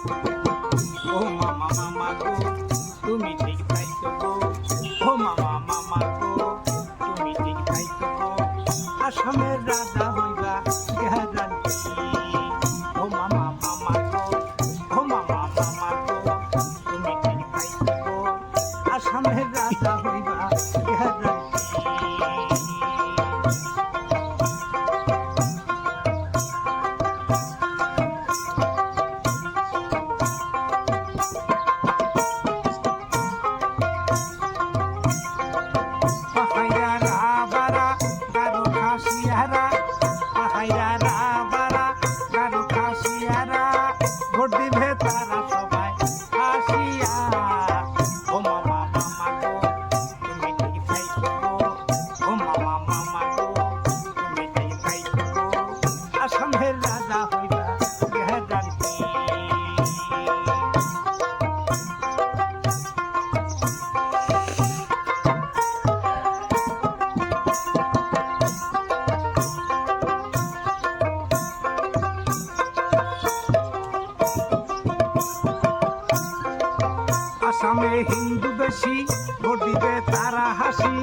ও মামা মামা গো, তুমি ঠিক তাইতো গো ও মামা মামা গো, তুমি ঠিক তাইতো গো আসামের রাজা হইবা গ্যারান্টি। ও মামা মামা গো, ও মামা মামা গো, তুমি ঠিক তাইতো গো আসামের রাজা হইবা গ্যারান্টি। Bye. আসামে হিন্দু বেশি ভোট দিবে তারা হাসি।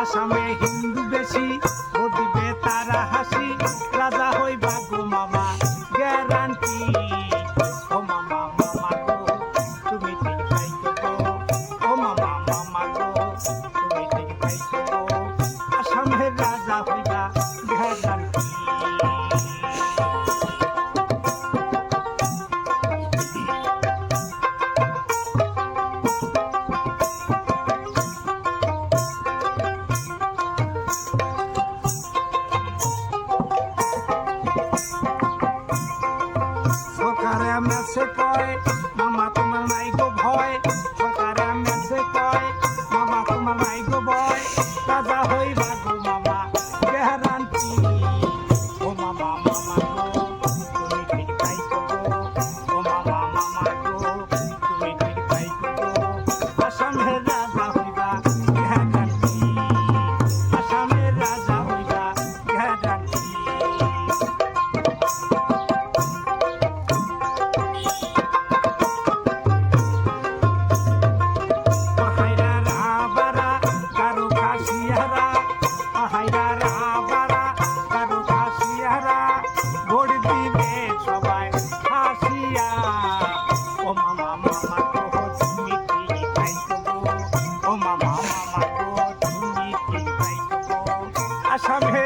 আসামে হিন্দু বেশি সরকারে মেসে কয় মামা তোমার নাই গো ভয়। Come here.